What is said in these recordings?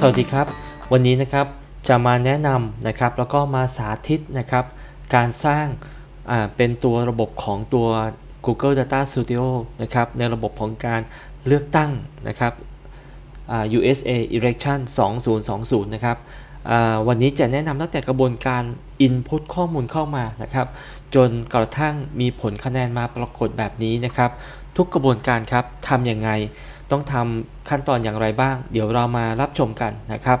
สวัสดีครับ วันนี้นะครับจะมาแนะนำนะครับแล้วก็มาสาธิตนะครับ การสร้างเป็นตัวระบบของตัว Google Data Studio นะครับในระบบของการเลือกตั้งนะครับ USA Election 2020 นะครับวันนี้จะแนะนำตั้งแต่กระบวนการ Input ข้อมูลเข้ามานะครับ จนกระทั่งมีผลคะแนนมาปรากฏแบบนี้นะครับ ทุกกระบวนการครับทำยังไง ต้องทำขั้นตอนอย่างไรบ้าง เดี๋ยวเรามารับชมกันนะครับ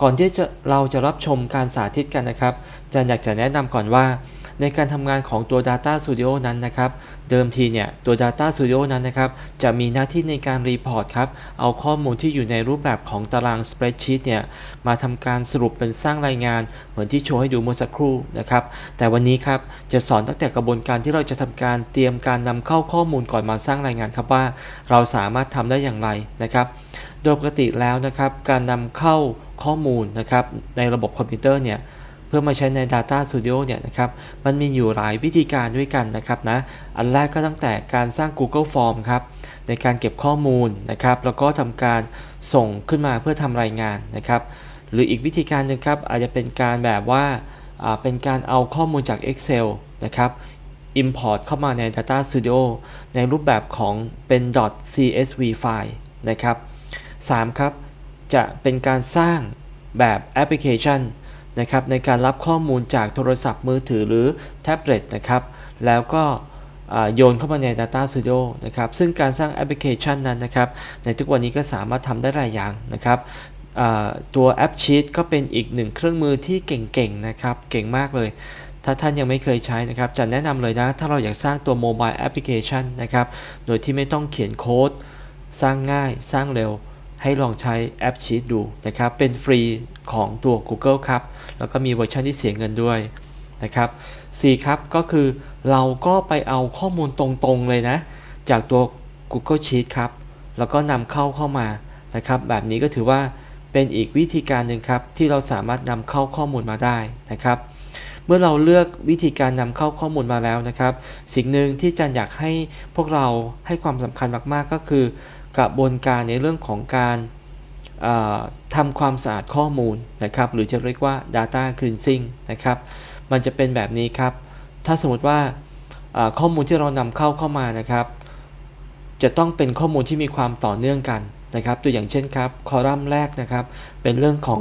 ก่อนที่จะเราจะรับชมการสาธิตกันนะครับจะอยากจะแนะนำก่อนว่า ในการทำงานของตัว Data Studio นั้นนะครับ เดิมทีเนี่ยตัว Data Studio นั้นนะครับ จะมีหน้าที่ในการรีพอร์ตครับ เอาข้อมูลที่อยู่ในรูปแบบของตาราง Spreadsheet เนี่ย มาทำการสรุปเป็นสร้างรายงาน เหมือนที่โชว์ให้ดูเมื่อสักครู่นะครับ แต่วันนี้ครับ จะสอนตั้งแต่กระบวนการที่เราจะทำการเตรียมการนำเข้าข้อมูลก่อนมาสร้างรายงานครับว่า เราสามารถทำได้อย่างไรนะครับโดยปกติแล้วนะครับ การนำเข้าข้อมูลนะครับในระบบคอมพิวเตอร์เนี่ย พื่อมาใช้ใน Data Studio เนี่ยนะครับมันมีอยู่หลายวิธีการด้วยกันนะครับนะอันแรกก็ตั้งแต่การสร้าง Google Form ครับในการเก็บข้อมูลนะครับแล้วก็ทำการส่งขึ้นมาเพื่อทำรายงานนะครับหรืออีกวิธีการหนึ่งครับอาจจะเป็นการแบบว่าเป็นการเอาข้อมูลจาก Excel นะครับ Import เข้ามาใน Data Studio ในรูปแบบของเป็น .csv ไฟล์นะครับ3ครับ จะเป็นการสร้างแบบแอปพลิเคชัน นะครับในการรับข้อมูลจากโทรศัพท์มือถือหรือแท็บเล็ตนะครับแล้วก็โยนเข้ามาใน Data Studio นะครับซึ่งการสร้างแอปพลิเคชันนั้นนะครับในทุกวันนี้ก็สามารถทำได้หลายอย่างนะครับตัวแอปชีตก็เป็นอีกหนึ่งเครื่องมือที่เก่งๆนะครับเก่งมากเลย ถ้าท่านยังไม่เคยใช้นะครับจะแนะนำเลยนะ ถ้าเราอยากสร้างตัวโมบายแอปพลิเคชันนะครับโดยที่ไม่ต้องเขียนโค้ด สร้างง่ายสร้างเร็ว ให้ลองใช้แอปชีตดูนะครับ เป็นฟรีของตัว Google ครับ แล้วก็มีเวอร์ชันที่เสียเงินด้วยนะครับ 4 ครับก็คือเราก็ไปเอาข้อมูลตรงๆเลยนะ จากตัว Google Sheet ครับ แล้วก็นำเข้าเข้ามานะครับ แบบนี้ก็ถือว่าเป็นอีกวิธีการหนึ่งครับ ที่เราสามารถนำเข้าข้อมูลมาได้นะครับ เมื่อเราเลือกวิธีการนำเข้าข้อมูลมาแล้วนะครับ สิ่งหนึ่งที่จารย์อยากให้พวกเราให้ความสำคัญมากๆก็คือ กระบวนการในเรื่องของการทำความสะอาดข้อมูลนะครับหรือจะเรียกว่า data cleansing นะครับมันจะเป็นแบบนี้ครับ ถ้าสมมติว่าข้อมูลที่เรานำเข้าเข้ามานะครับ จะต้องเป็นข้อมูลที่มีความต่อเนื่องกันนะครับ ตัวอย่างเช่นครับคอลัมน์แรกนะครับ เป็นเรื่องของ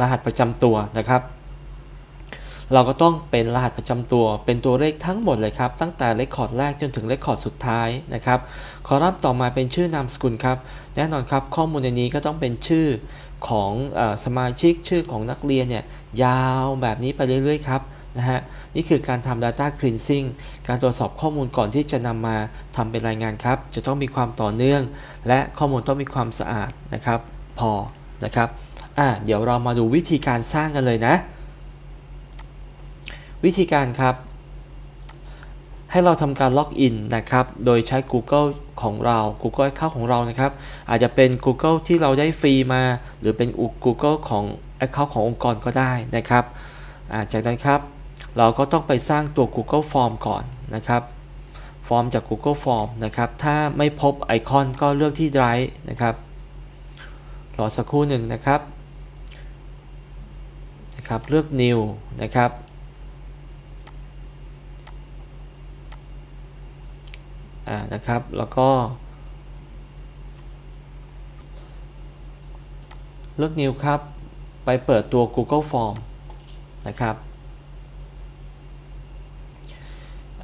รหัสประจำตัวนะครับ เราก็ต้องเป็นรหัสประจำตัว เป็นตัวเลขทั้งหมดเลยครับ ตั้งแต่เลขคอร์ดแรกจนถึงเลขคอร์ดสุดท้ายนะครับ คอลัมน์ต่อมาเป็นชื่อนามสกุลครับ แน่นอนครับ ข้อมูลในนี้ก็ต้องเป็นชื่อของออสมาชิกชื่อของนักเรียนเนี่ยยาวแบบนี้ไปเรื่อยๆครับนะฮะนี่คือการทำ data cleansing การตรวจสอบข้อมูลก่อนที่จะนำมาทำเป็นรายงานครับ จะต้องมีความต่อเนื่อง และข้อมูลต้องมีความสะอาดนะครับ พอนะครับอะเดี๋ยวเรามาดูวิธีการสร้างกันเลยนะ วิธีการครับ ให้เราทำการล็อกอินนะครับ โดยใช้ Google ของเรา Google Account ของเรานะครับ อาจจะเป็น Google ที่เราได้ฟรีมา หรือเป็น Google ของ Account ขององค์กรก็ได้นะครับอ่าจากนั้นครับ เราก็ต้องไปสร้างตัว Google Form ก่อนนะครับฟอร์มจาก Google Form นะครับ ถ้าไม่พบไอคอนก็เลือกที่ Drive นะครับ รอสักครู่หนึ่งนะครับ นะครับ เลือก New นะครับ อ่า นะครับ แล้วก็ เลือก New ครับ ไปเปิดตัว Google Form นะครับ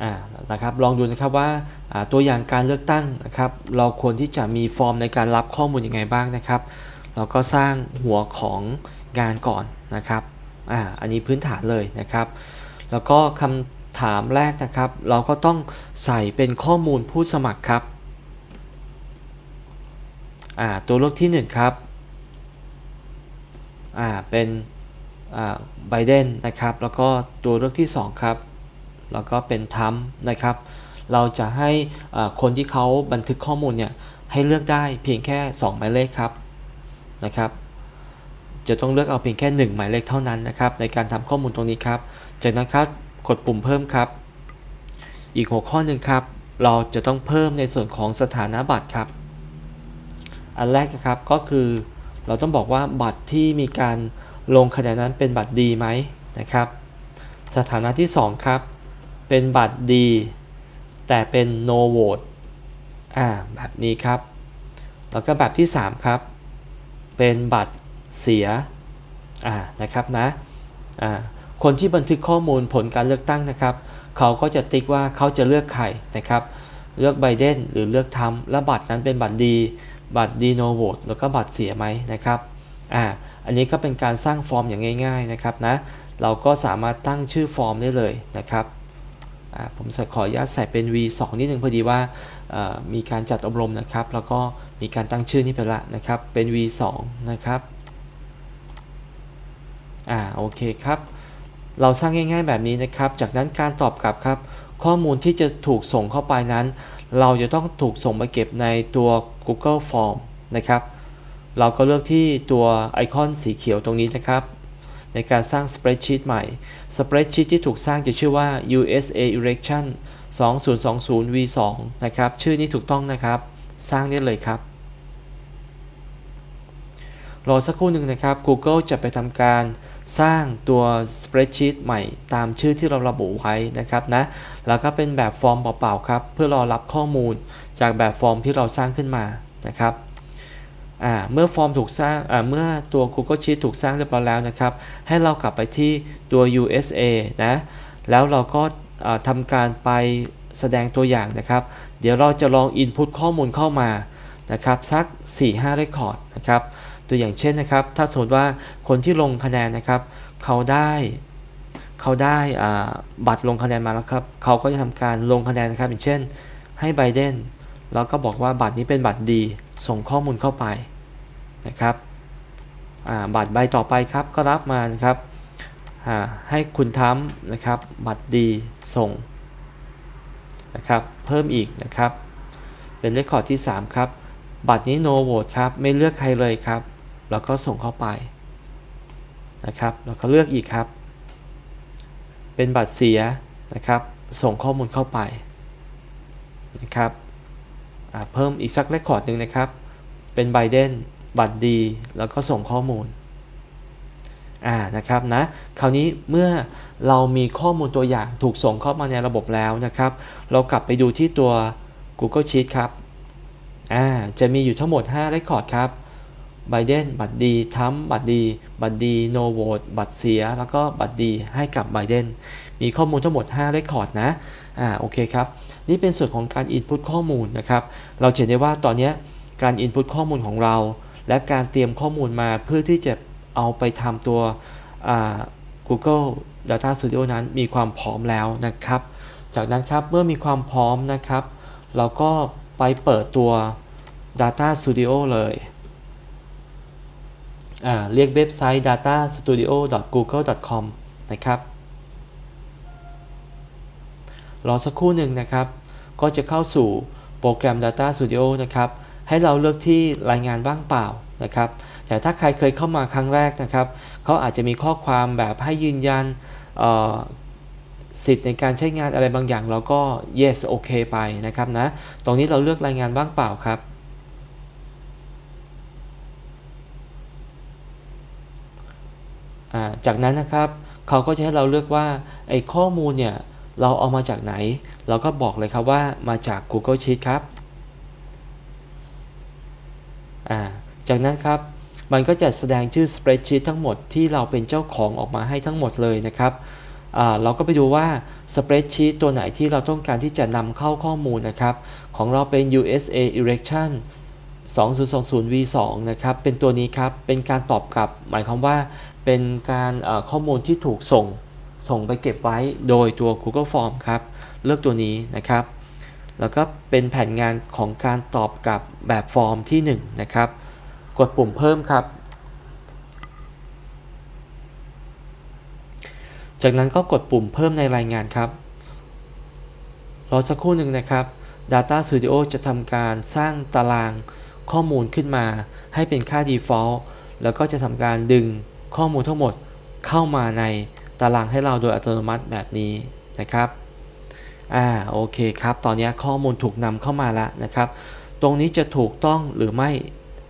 อ่านะครับลองดูนะครับว่าตัวอย่างการเลือกตั้งนะครับ เราควรที่จะมีฟอร์มในการรับข้อมูลยังไงบ้างนะครับเราก็สร้างหัวของงานก่อนนะครับอ่าอันนี้พื้นฐานเลยนะครับ แล้วก็คำามแรกนะครับ เราก็ต้องใส่เป็นข้อมูลผู้สมัครครับตัวเลือกที่ 1 ครับเป็นไบเดนนะครับ แล้วก็ตัวเลือกที่ 2 ครับ แล้วก็เป็นทัมนะครับ เราจะให้คนที่เขาบันทึกข้อมูลเนี่ยให้เลือกได้เพียงแค่ 2 หมายเลขครับนะครับ จะต้องเลือกเอาเพียงแค่ 1 หมายเลขเท่านั้นนะครับ ในการทำข้อมูลตรงนี้ครับ จากนั้นครับ กดปุ่มเพิ่มครับ อีกหัวข้อหนึ่งครับ เราจะต้องเพิ่มในส่วนของสถานะบัตรครับ อันแรกนะครับก็คือเราต้องบอกว่าบัตรที่มีการลงคะแนนนั้นเป็นบัตรดีไหมนะครับ สถานะที่ 2 ครับ เป็นบัตรดี แต่เป็น no vote อ่าแบบนี้ครับ แล้วก็แบบที่ 3 ครับ เป็นบัตรเสียอ่านะครับนะอ่า คนที่บันทึกข้อมูลผลการเลือกตั้งนะครับ เขาก็จะติ๊กว่าเขาจะเลือกใครนะครับ เลือกไบเดนหรือเลือกทรัมป์และบัตรนั้นเป็นบัตรดี บัตรดีโนโวตแล้วก็บัตรเสียไหมนะครับอ่าอันนี้ก็เป็นการสร้างฟอร์มอย่างง่าย ๆนะครับนะ เราก็สามารถตั้งชื่อฟอร์มได้เลยนะครับอ่าผมขออนุญาตใส่เป็น V2 นิดนึงพอดีว่ามีการจัดอบรมนะครับ แล้วก็มีการตั้งชื่อนี้ไปละนะครับ เป็น V2 นะครับ อ่า โอเคครับ เราสร้างง่าย ๆแบบนี้นะครับ จากนั้นการตอบกลับครับ ข้อมูลที่จะถูกส่งเข้าไปนั้น เราจะต้องถูกส่งไปเก็บในตัว Google Form นะครับ เราก็เลือกที่ตัวไอคอนสีเขียวตรงนี้นะครับ ในการสร้าง Spreadsheet ใหม่ Spreadsheet ที่ถูกสร้างจะชื่อว่า USA Election 2020 V2 นะครับ ชื่อนี้ถูกต้องนะครับ สร้างได้เลยครับ รอสักครู่หนึ่งนะครับ Google จะไปทำการ สร้างตัว spreadsheet ใหม่ตามชื่อที่เราระบุไว้นะครับนะ แล้วก็เป็นแบบฟอร์มเปล่าๆครับ เพื่อรอรับข้อมูลจากแบบฟอร์มที่เราสร้างขึ้นมานะครับเมื่อฟอร์มถูกสร้างเมื่อตัว Google Sheet ถูกสร้างเรียบร้อยแล้วนะครับ ให้เรากลับไปที่ตัว USA นะ แล้วเราก็ทำการไปแสดงตัวอย่างนะครับ เดี๋ยวเราจะลอง Input ข้อมูลเข้ามานะครับ สัก 4-5 Record นะครับ ตัวอย่างเช่นนะครับ ถ้าสมมติว่าคนที่ลงคะแนนนะครับ เขาได้เขาได้บัตรลงคะแนนมาแล้วครับ เขาก็จะทำการลงคะแนนนะครับ อย่างเช่น ให้ไบเดนแล้วก็บอกว่าบัตรนี้เป็นบัตรดี ส่งข้อมูลเข้าไปนะครับบัตรใบต่อไปครับก็รับมานะครับให้คุณทำนะครับ บัตรดีส่งนะครับ เพิ่มอีกนะครับ เป็นเลขคอร์ดที่ 3 ครับ บัตรนี้ no vote ครับ ไม่เลือกใครเลยครับ แล้วก็ส่งเข้าไปนะครับ แล้วก็เลือกอีกครับ เป็นบัตรเสียนะครับ ส่งข้อมูลเข้าไปนะครับเพิ่มอีกสักเรคคอร์ดหนึ่งนะครับ เป็นไบเดนบัตรดี แล้วก็ส่งข้อมูลอ่านะครับนะคราวนี้เมื่อเรามีข้อมูลตัวอย่างถูกส่งเข้ามาในระบบแล้วนะครับ เรากลับไปดูที่ตัว Google Sheet ครับอ่าจะมีอยู่ทั้งหมด5เรคคอร์ดครับ ไบเดนบัตรดีทัมบัตรดี บัตรดีโนโหวตบัตรเสีย แล้วก็บัตรดีให้กับไบเดนมีข้อมูลทั้งหมด5เรคคอร์ดนะอ่าโอเคครับ นี่เป็นส่วนของการ Input ข้อมูลนะครับ เราเห็นได้ว่าตอนนี้การ Input ข้อมูลของเรา และการเตรียมข้อมูลมาเพื่อที่จะเอาไปทำตัว Google Data Studio นั้นมีความพร้อมแล้วนะครับ จากนั้นครับเมื่อมีความพร้อมนะครับ เราก็ไปเปิดตัว Data Studio เลย เรียกเว็บไซต์ datastudio.google.com นะครับ รอสักครู่หนึ่งนะครับ ก็จะเข้าสู่โปรแกรม Data Studio นะครับ ให้เราเลือกที่รายงานว่างเปล่านะครับ แต่ถ้าใครเคยเข้ามาครั้งแรกนะครับ เขาอาจจะมีข้อความแบบให้ยืนยันสิทธิ์ในการใช้งานอะไรบางอย่างเราก็ yes โอเคไปนะครับนะ ตรงนี้เราเลือกรายงานว่างเปล่าครับ จากนั้นนะครับเขาก็จะให้เราเลือกว่าไอ้ข้อมูลเนี่ยเราเอามาจากไหน เราก็บอกเลยครับว่ามาจาก Google Sheet ครับจากนั้นครับมันก็จะแสดงชื่อ spreadsheet ทั้งหมดที่เราเป็นเจ้าของออกมาให้ทั้งหมดเลยนะครับเราก็ไปดูว่า spreadsheet ตัวไหนที่เราต้องการที่จะนำเข้าข้อมูลนะครับ ของเราเป็น USA Election 2020 V2 นะครับ เป็นตัวนี้ครับ เป็นการตอบกลับ หมายความว่า เป็นการข้อมูลที่ถูกส่งส่งไปเก็บไว้โดยตัว Google Form ครับ เลือกตัวนี้นะครับ แล้วก็เป็นแผนงานของการตอบกลับแบบฟอร์มที่ 1 นะครับ กดปุ่มเพิ่มครับ จากนั้นก็กดปุ่มเพิ่มในรายงานครับ รอสักครู่หนึ่งนะครับ Data Studio จะทำการสร้างตารางข้อมูลขึ้นมา ให้เป็นค่า default แล้วก็จะทำการดึง ข้อมูลทั้งหมดเข้ามาในตารางให้เราโดยอัตโนมัติแบบนี้นะครับอ่าโอเคครับตอนนี้ข้อมูลถูกนำเข้ามาแล้วนะครับ ตรงนี้จะถูกต้องหรือไม่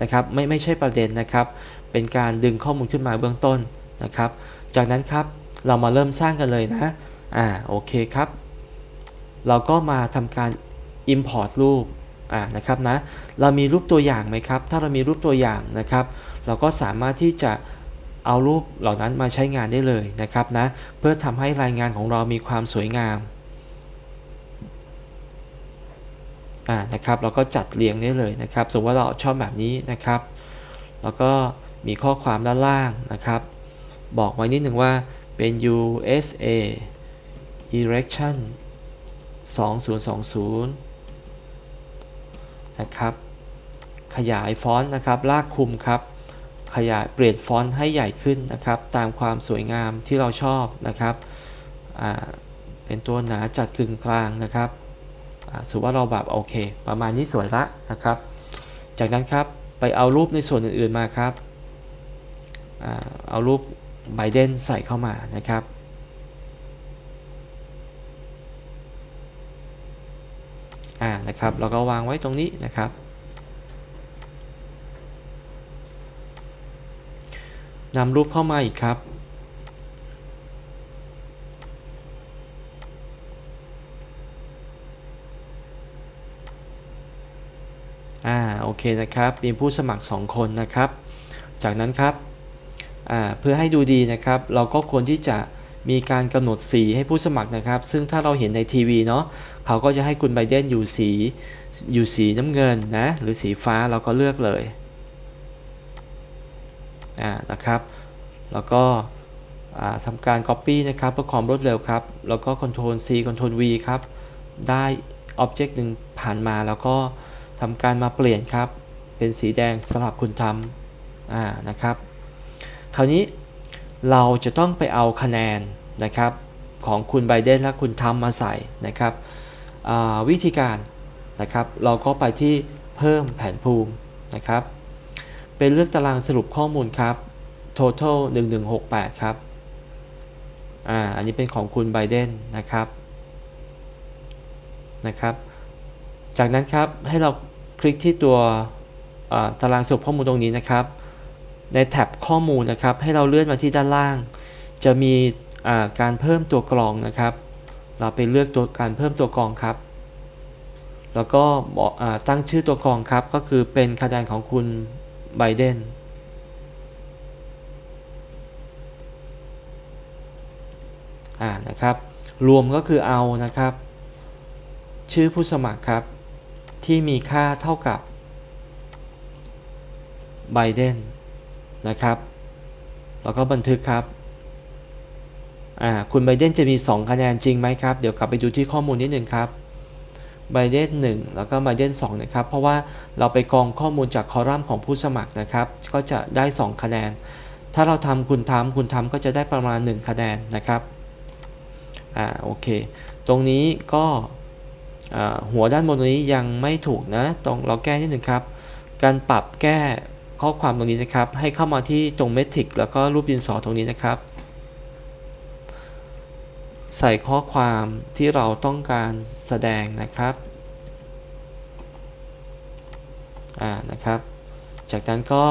นะครับไม่ไม่ใช่ประเด็นนะครับ เป็นการดึงข้อมูลขึ้นมาเบื้องต้นนะครับ จากนั้นครับเรามาเริ่มสร้างกันเลยนะอ่าโอเคครับ เราก็มาทำการ Import รูปอ่านะครับนะเรามีรูปตัวอย่างไหมครับ ถ้าเรามีรูปตัวอย่างนะครับ เราก็สามารถที่จะ เอารูปเหล่านั้นมาใช้งานได้เลยนะครับนะเพื่อทำให้รายงานของเรามีความสวยงามอ่านะครับเราก็จัดเรียงได้เลยนะครับสมมติว่าเราชอบแบบนี้นะครับ แล้วก็มีข้อความด้านล่างนะครับ บอกไว้นิดหนึ่งว่าเป็น USA Election 2020 นะครับ ขยายฟอนต์นะครับ ลากคุมครับ ขยายเปลี่ยนฟอนต์ให้ใหญ่ขึ้นนะครับ ตามความสวยงามที่เราชอบนะครับเป็นตัวหนาจัดกึ่งกลางนะครับสมมติว่าเราแบบโอเค ประมาณนี้สวยละนะครับ จากนั้นครับไปเอารูปในส่วนอื่นๆมาครับอเอารูปไบเดนใส่เข้ามานะครับอ่านะครับ เราก็วางไว้ตรงนี้นะครับ นำรูปเข้ามาอีกครับ อ่า โอเคนะครับ มีผู้สมัคร 2 คนนะครับ จากนั้นครับ อ่า เพื่อให้ดูดีนะครับ เราก็ควรที่จะมีการกำหนดสีให้ผู้สมัครนะครับ ซึ่งถ้าเราเห็นในทีวีเนาะ เขาก็จะให้คุณไบเดนอยู่สี อยู่สีน้ำเงินนะ หรือสีฟ้าเราก็เลือกเลย นะครับ แล้วก็ทำการ Copy นะครับเพื่อความรวดเร็วครับ แล้วก็ Ctrl C Ctrl V ครับ ได้ Object หนึ่งผ่านมาแล้วก็ทำการมาเปลี่ยนครับ เป็นสีแดงสำหรับคุณทำนะครับ คราวนี้เราจะต้องไปเอาคะแนนนะครับของคุณไบเดนและคุณทำมาใส่นะครับวิธีการนะครับ เราก็ไปที่เพิ่มแผนภูมินะครับ เป็นเลือกตารางสรุปข้อมูลครับ total 1168 ครับ อ่า อันนี้เป็นของคุณไบเดนนะครับ นะครับ จากนั้นครับ ให้เราคลิกที่ตัวอ่าตารางสรุปข้อมูลตรงนี้นะครับ ในแท็บข้อมูลนะครับ ให้เราเลื่อนมาที่ด้านล่าง จะมีอ่าการเพิ่มตัวกรองนะครับ เราไปเลือกตัวการเพิ่มตัวกรองครับ แล้วก็ตั้งชื่อตัวกรองครับ ก็คือเป็นคะแนนของคุณ ไบเดนอ่านะครับ รวมก็คือเอานะครับ ชื่อผู้สมัครครับ ที่มีค่าเท่ากับไบเดนนะครับ แล้วก็บันทึกครับอ่าคุณไบเดนจะมี 2 คะแนนจริงไหมครับ เดี๋ยวกลับไปดูที่ข้อมูลนิดหนึ่งครับ ไบเดน1แล้วก็ไบเดน2นะครับ เพราะว่าเราไปกรองข้อมูลจากคอลัมน์ของผู้สมัครนะครับ ก็จะได้ 2 คะแนน ถ้าเราทำคุณทำคุณทำก็จะได้ประมาณ 1 คะแนนนะครับ อ่า โอเค ตรงนี้ก็หัวด้านบนตรงนี้ยังไม่ถูกนะ ตรงเราแก้นิดหนึ่งครับ การปรับแก้ข้อความตรงนี้นะครับ ให้เข้ามาที่ตรงเมทริกแล้วก็รูปดินสอตรงนี้นะครับ ใส่ข้อความที่เราต้องการแสดงนะครับอ่านะครับ จากนั้นก็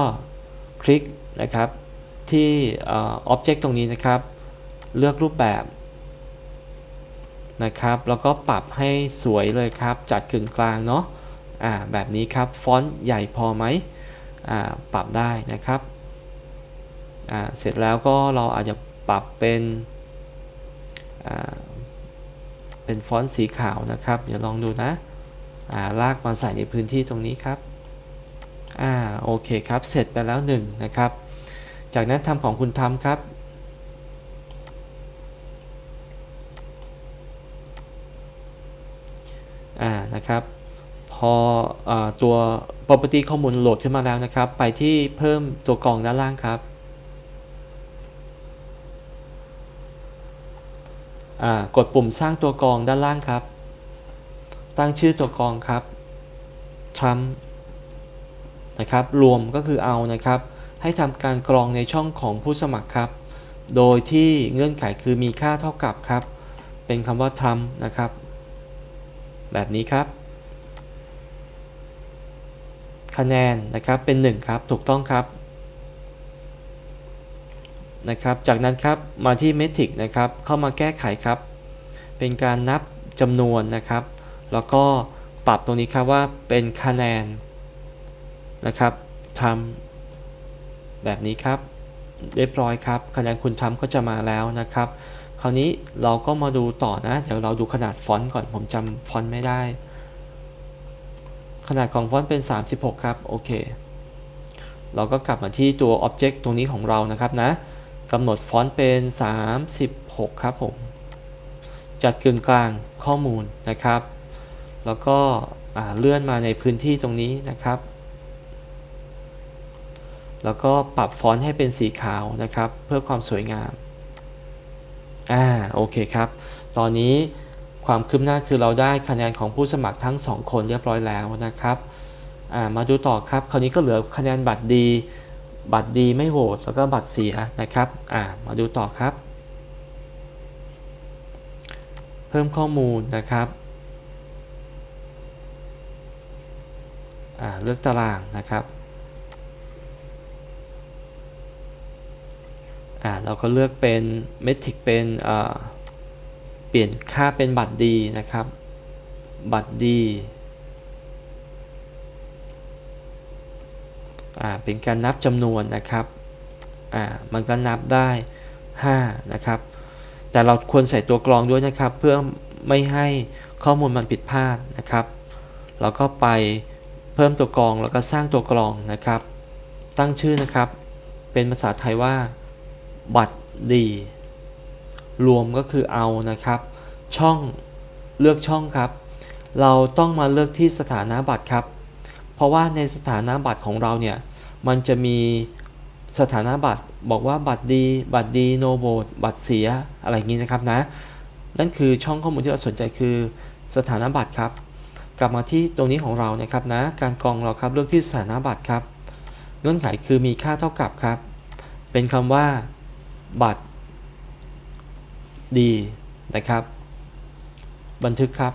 คลิกนะครับที่อ็อบเจกต์ตรงนี้นะครับ เลือกรูปแบบนะครับ แล้วก็ปรับให้สวยเลยครับ จัดกึ่งกลางเนาะอ่าแบบนี้ครับ ฟอนต์ใหญ่พอไหมอ่าปรับได้นะครับอ่าเสร็จแล้วก็เราอาจจะปรับเป็น เป็นฟอนต์สีขาวนะครับ เดี๋ยวลองดูนะาลากมาใส่ในพื้นที่ตรงนี้ครับอ่าโอเคครับ เสร็จไปแล้วหนึ่งนะครับ จากนั้นทำของคุณทำครับ อ่า นะครับ พออตัว property ข้อมูลโหลดขึ้นมาแล้วนะครับ ไปที่เพิ่มตัวกรองด้านล่างครับ อ่า กดปุ่มสร้างตัวกรองด้านล่างครับ ตั้งชื่อตัวกรองครับ Trump นะครับ รวมก็คือเอานะครับ ให้ทำการกรองในช่องของผู้สมัครครับ โดยที่เงื่อนไขคือมีค่าเท่ากับครับ เป็นคำว่า Trump นะครับ แบบนี้ครับ คะแนนนะครับเป็น 1 ครับ ถูกต้องครับ นะครับ จากนั้นครับมาที่ Metric นะครับ เข้ามาแก้ไขครับ เป็นการนับจำนวนนะครับ แล้วก็ปรับตรงนี้ครับว่าเป็นคะแนนนะครับทำแบบนี้ครับ เรียบร้อยครับ คะแนนคุณทำก็จะมาแล้วนะครับ คราวนี้เราก็มาดูต่อนะ เดี๋ยวเราดูขนาดฟอนต์ก่อนผมจำฟอนต์ไม่ได้ ขนาดของฟอนต์เป็น 36 ครับ โอเค เราก็กลับมาที่ตัว Object ตรงนี้ของเรานะครับนะ กำหนดฟอนต์เป็น 36 ครับผม จัดกึ่งกลางข้อมูลนะครับ แล้วก็เลื่อนมาในพื้นที่ตรงนี้นะครับ แล้วก็ปรับฟอนต์ให้เป็นสีขาวนะครับ เพื่อความสวยงาม อ่าโอเคครับ ตอนนี้ความคืบหน้าคือเราได้คะแนนของผู้สมัครทั้ง 2 คนเรียบร้อยแล้วนะครับอ่ามาดูต่อครับ คราวนี้ก็เหลือคะแนนบัตรดี บัตรดีไม่โหวตแล้วก็บัตรเสียนะครับอ่ามาดูต่อครับ เพิ่มข้อมูลนะครับอ่าเลือกตารางนะครับอ่าเราก็เลือกเป็นเมทริกเป็นอ่าเปลี่ยนค่าเป็นบัตรดีนะครับ บัตรดี อ่า เป็นการนับจำนวนนะครับอ่ามันก็นับได้5นะครับ แต่เราควรใส่ตัวกรองด้วยนะครับ เพื่อไม่ให้ข้อมูลมันผิดพลาดนะครับเราก็ไปเพิ่มตัวกรองแล้วก็สร้างตัวกรองนะครับ ตั้งชื่อนะครับ เป็นภาษาไทยว่า บัตรดี รวมก็คือเอานะครับ ช่องเลือกช่องครับ เราต้องมาเลือกที่สถานะบัตรครับ เพราะว่าในสถานะบัตรของเราเนี่ย มันจะมีสถานะบัตรบอกว่าบัตรดี บัตรดีโนโบดบัตรเสียอะไรอย่างนี้นะครับนะ นั่นคือช่องข้อมูลที่เราสนใจคือสถานะบัตรครับ กลับมาที่ตรงนี้ของเรานะครับนะ การกรองเราครับเลือกที่สถานะบัตรครับ เงื่อนไขคือมีค่าเท่ากับครับ เป็นคำว่า บัตรดีนะครับ บันทึกครับ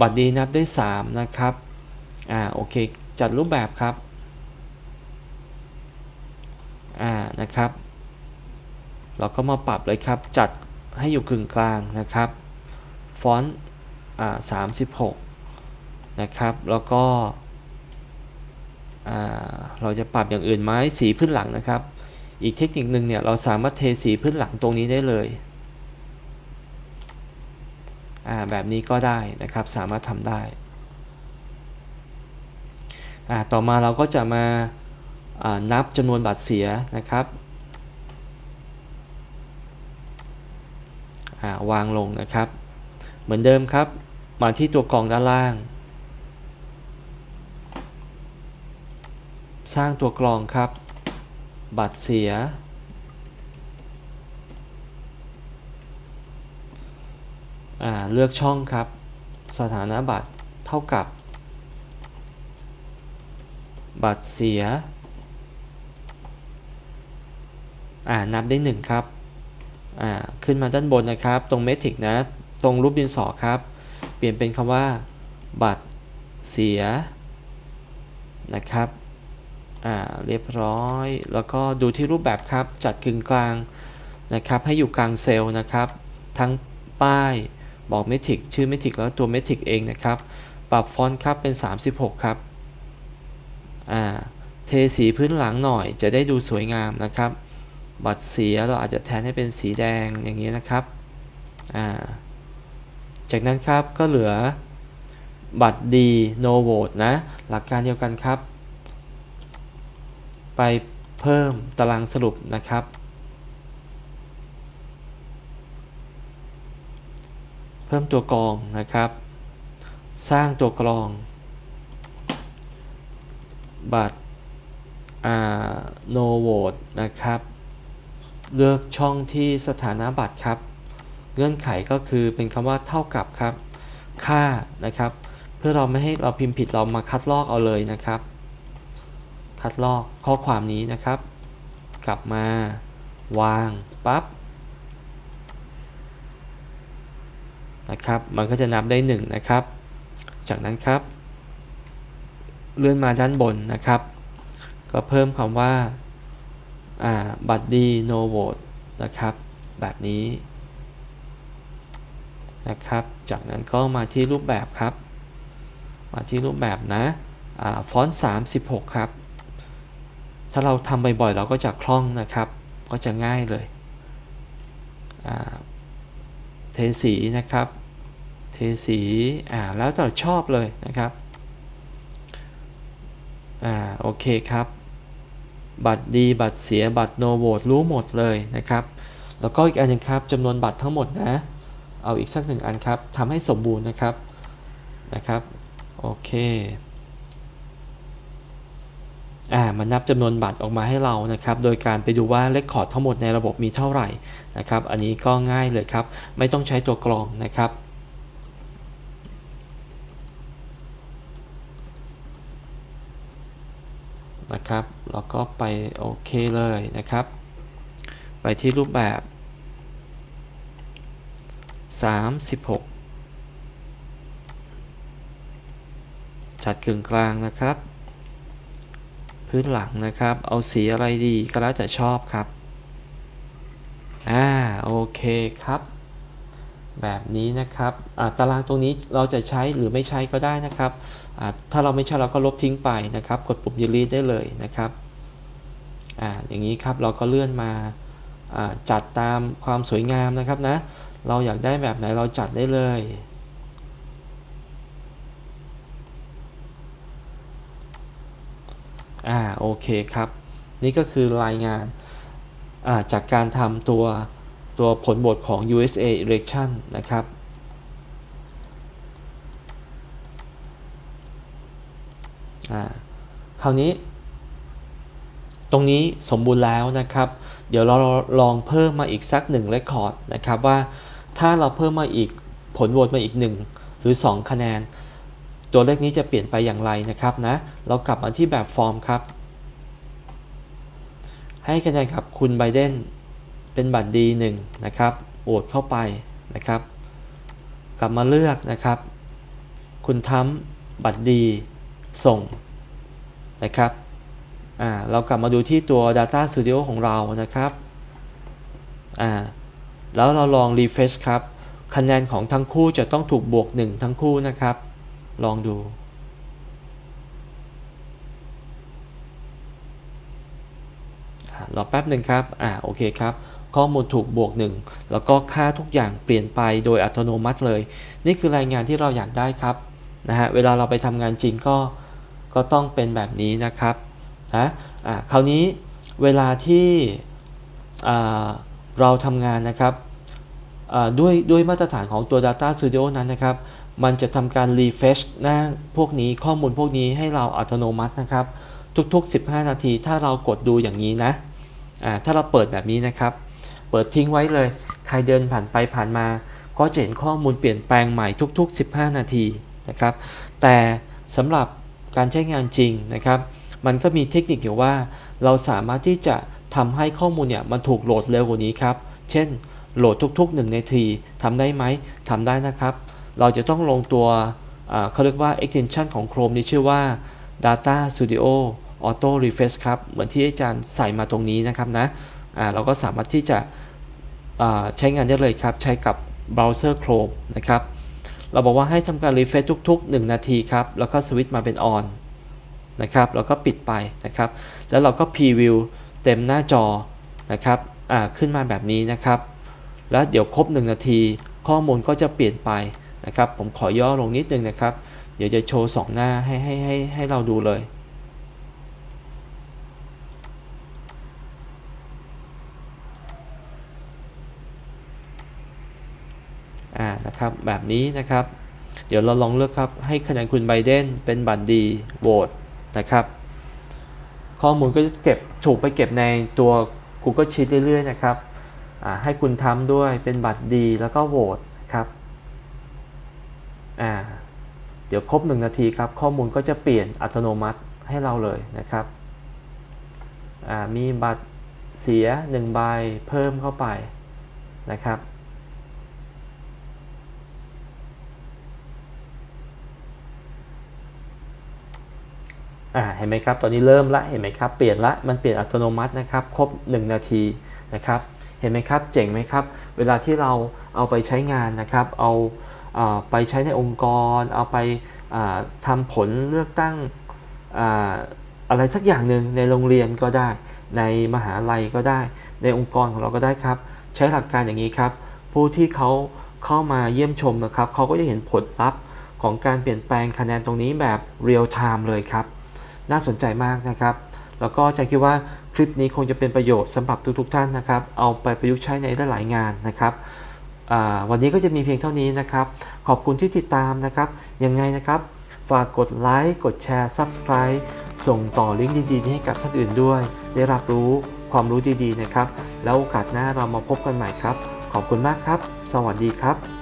บัตรดีนับได้ 3 นะครับ อ่าโอเค จัดรูปแบบครับ อ่านะครับ เราก็มาปรับเลยครับ จัดให้อยู่กึ่งกลางนะครับ ฟอนต์อ่า36นะครับ แล้วก็อ่าเราจะปรับอย่างอื่นไหมสีพื้นหลังนะครับ อีกเทคนิคหนึ่งเนี่ยเราสามารถเทสีพื้นหลังตรงนี้ได้เลยอ่าแบบนี้ก็ได้นะครับสามารถทำได้อ่าต่อมาเราก็จะมา นับจำนวนบัตรเสียนะครับวางลงนะครับ เหมือนเดิมครับ มาที่ตัวกรองด้านล่าง สร้างตัวกรองครับ บัตรเสีย เลือกช่องครับ สถานะบัตรเท่ากับ บัตรเสีย อ่านับได้ 1 ครับอ่าขึ้นมาด้านบนนะครับ ตรงเมทริกนะ ตรงรูปดินสอครับ เปลี่ยนเป็นคำว่า บัตรเสียนะครับอ่าเรียบร้อย แล้วก็ดูที่รูปแบบครับ จัดกึ่งกลางนะครับให้อยู่กลางเซลล์นะครับ ทั้งป้ายบอกเมทริกชื่อเมทริกแล้วตัวเมทริกเองนะครับ ปรับฟอนต์ครับเป็น 36 ครับอ่าเทสีพื้นหลังหน่อยจะได้ดูสวยงามนะครับ บัตรเสียเราอาจจะแทนให้เป็นสีแดงอย่างนี้นะครับ อ่า จากนั้นครับก็เหลือบัตรดี no vote นะ หลักการเดียวกันครับ ไปเพิ่มตารางสรุปนะครับ เพิ่มตัวกรองนะครับ สร้างตัวกรอง บัตร no vote นะครับ เลือกช่องที่สถานะบัตรครับ เงื่อนไขก็คือเป็นคำว่าเท่ากับครับ ค่านะครับ เพื่อเราไม่ให้เราพิมพ์ผิดเรามาคัดลอกเอาเลยนะครับ คัดลอกข้อความนี้นะครับ กลับมาวางปับ๊บนะครับ มันก็จะนับได้ 1 นะครับ จากนั้นครับ เลื่อนมาด้านบนนะครับ ก็เพิ่มคำว่าอ่า บัตรดี no vote นะครับ แบบนี้นะครับ จากนั้นก็มาที่รูปแบบครับ มาที่รูปแบบนะอฟอนต์36 ครับ ถ้าเราทำบ่อยๆ เราก็จะคล่องนะครับ ก็จะง่ายเลยเทสีนะครับ เทสีอ่าแล้วแต่ชอบเลยนะครับ อ่า โอเคครับ บัตรดีบัตรเสียบัตรโนโวตรู้หมดเลยนะครับ แล้วก็อีกอันหนึงครับจำนวนบัตรทั้งหมดนะ เอาอีกสักหนึ่งอันครับทำให้สมบูรณ์นะครับนะครับโอเคอ่ามันนับจำนวนบัตรออกมาให้เรานะครับ โดยการไปดูว่าเลคคอร์ดทั้งหมดในระบบมีเท่าไหร่นะครับ อันนี้ก็ง่ายเลยครับ ไม่ต้องใช้ตัวกรองนะครับ นะครับ แล้วก็ไปโอเคเลยนะครับ ไปที่รูปแบบ 36 จัดกึ่งกลางนะครับ พื้นหลังนะครับ เอาสีอะไรดีก็แล้วแต่ชอบครับ อ่า โอเคครับแบบนี้นะครับตารางตรงนี้เราจะใช้หรือไม่ใช้ก็ได้นะครับ ถ้าเราไม่ใช้เราก็ลบทิ้งไปนะครับ กดปุ่ม delete ได้เลยนะครับออย่างนี้ครับเราก็เลื่อนมาจัดตามความสวยงามนะครับนะ เราอยากได้แบบไหนเราจัดได้เลยอ่าโอเคครับ นี่ก็คือรายงานจากการทำตัวตัวผลโหวตของ USA election นะครับ อ่า คราวนี้ ตรงนี้สมบูรณ์แล้วนะครับ เดี๋ยวเราลองเพิ่มมาอีกสักหนึ่งเรคคอร์ดนะครับว่าถ้าเราเพิ่มมาอีกผลโหวตมาอีก 1 หรือ 2 คะแนน ตัวเลขนี้จะเปลี่ยนไปอย่างไรนะครับนะ เรากลับมาที่แบบฟอร์มครับ ให้คะแนนกับคุณไบเดนเป็นบัตรดี1นะครับโหวตเข้าไปนะครับ กลับมาเลือกนะครับ คุณทั้มบัตรดี ส่งนะครับอ่าเรากลับมาดูที่ตัว Data Studio ของเรานะครับอ่าแล้วเราลอง refresh ครับคะแนนของทั้งคู่จะต้องถูกบวก 1 ทั้งคู่นะครับ ลองดูรอแป๊บหนึ่งครับ อ่า โอเคครับ ข้อมูลถูกบวก 1 แล้วก็ค่าทุกอย่างเปลี่ยนไปโดยอัตโนมัติเลย นี่คือรายงานที่เราอยากได้ครับ นะฮะ เวลาเราไปทำงานจริงก็ ก็ต้องเป็นแบบนี้นะครับนะอ่าคราวนี้เวลาที่อ่าเราทำงานนะครับด้วยด้วยมาตรฐานของตัว Data Studio นั้นนะครับ มันจะทำการ refresh หน้าพวกนี้ข้อมูลพวกนี้ให้เราอัตโนมัตินะครับ ทุกๆ 15 นาทีถ้าเรากดดูอย่างนี้นะถ้าเราเปิดแบบนี้นะครับ เปิดทิ้งไว้เลย ใครเดินผ่านไปผ่านมา ก็จะเห็นข้อมูลเปลี่ยนแปลงใหม่ทุก ๆ 15 นาทีนะครับ แต่สำหรับ การใช้งานจริงนะครับ มันก็มีเทคนิคอยู่ว่า เราสามารถที่จะทำให้ข้อมูลเนี่ยมันถูกโหลดเร็วกว่านี้ครับ เช่น โหลดทุกๆ1นาทีทำได้ไหมทำได้นะครับ เราจะต้องลงตัวเขาเรียกว่า extension ของ Chrome นี้ชื่อว่า Data Studio Auto Refresh ครับ เหมือนที่อาจารย์ใส่มาตรงนี้นะครับนะเราก็สามารถที่จะใช้งานได้เลยครับ ใช้กับเบราว์เซอร์ Chrome นะครับ เราบอกว่าให้ทำการรีเฟรชทุก ๆ 1 นาทีครับ แล้วก็สวิตช์มาเป็นออนนะครับ แล้วก็ปิดไปนะครับ แล้วเราก็พรีวิวเต็มหน้าจอนะครับ อ่า ขึ้นมาแบบนี้นะครับ แล้วเดี๋ยวครบ 1 นาที ข้อมูลก็จะเปลี่ยนไปนะครับ ผมขอย่อลงนิดนึงนะครับ เดี๋ยวจะโชว์ 2 หน้าให้ให้ให้ให้เราดูเลย นะครับแบบนี้นะครับ เดี๋ยวเราลองเลือกครับให้คะแนนคุณไบเดนเป็นบัตรดีโหวตนะครับ ข้อมูลก็จะเก็บถูกไปเก็บในตัว Google Sheet เรื่อยๆนะครับให้คุณทำด้วยเป็นบัตรดีแล้วก็โหวตครับเดี๋ยวครบ 1 นาทีครับ ข้อมูลก็จะเปลี่ยนอัตโนมัติให้เราเลยนะครับมีบัตรเสีย1ใบเพิ่มเข้าไปนะครับ อ่าเห็นไหมครับ ตอนนี้เริ่มละเห็นไหมครับ เปลี่ยนละมันเปลี่ยนอัตโนมัตินะครับ ครบ 1 นาทีนะครับ เห็นไหมครับ เจ๋งไหมครับ เวลาที่เราเอาไปใช้งานนะครับ เอาอาไปใช้ในองค์กร เอาไปาทำผลเลือกตั้งอะไรสักอย่างหนึ่งในโรงเรียนก็ได้ ในมหาลัยก็ได้ ในองค์กรของเราก็ได้ครับ ใช้หลักการอย่างนี้ครับ ผู้ที่เขาเข้ามาเยี่ยมชมนะครับ เขาก็จะเห็นผลลัพธ์ของการเปลี่ยนแปลงคะแนนตรงนี้แบบเรียลไทม์เลยครับ น่าสนใจมากนะครับ แล้วก็จะคิดว่าคลิปนี้คงจะเป็นประโยชน์สำหรับทุกๆท่านนะครับ เอาไปประยุกต์ใช้ในหลายงานนะครับวันนี้ก็จะมีเพียงเท่านี้นะครับ ขอบคุณที่ติดตามนะครับ ยังไงนะครับ ฝากกดไลค์ กดแชร์ Subscribe ส่งต่อลิงก์ดีๆ ให้กับท่านอื่นด้วย ได้รับรู้ความรู้ดีๆนะครับ แล้วโอกาสหน้าเรามาพบกันใหม่ครับ ขอบคุณมากครับ สวัสดีครับ